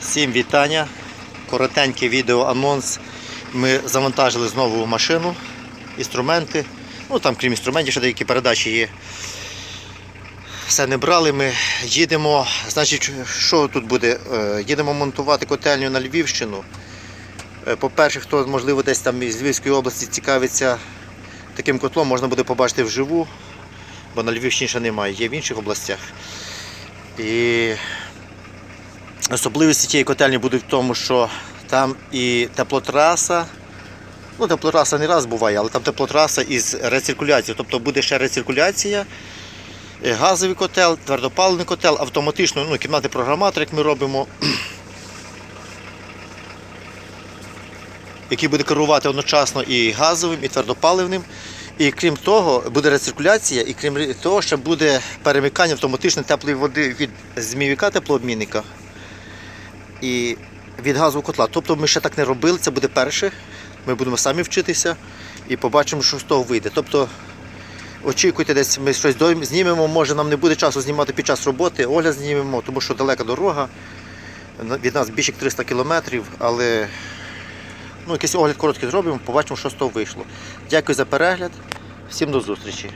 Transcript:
Всім вітання. Коротенький відео анонс. Ми завантажили знову машину, інструменти. Ну там, крім інструментів, ще деякі передачі є. Все не брали. Ми їдемо. Значить, що тут буде? Е, Їдемо монтувати котельню на Львівщину. Е, По-перше, хто можливо десь там із Львівської області цікавиться таким котлом, можна буде побачити вживу, бо на Львівщині ще немає, є в інших областях. І Особливості тієї котельні будуть в тому, що там і теплотраса. Ну, теплотраса не раз буває, але там теплотраса із рециркуляцією. Тобто буде ще рециркуляція, е, газовий котел, твердопаливний котел, автоматично, ну, кімнатний програматор, як ми робимо, який буде керувати одночасно і газовим, і твердопаливним. І крім того, буде рециркуляція, і крім того, ще буде перемикання автоматичної теплої води від змійовика теплообмінника і від газового котла. Тобто ми ще так не робили, це буде перше. Ми будемо самі вчитися і побачимо, що з того вийде. Тобто очікуйте, десь ми щось знімемо, може нам не буде часу знімати під час роботи, огляд знімемо, тому що далека дорога. Від нас більше 300 кілометрів, але ну, якийсь огляд короткий зробимо, побачимо, що з того вийшло. Дякую за перегляд. Всім до зустрічі.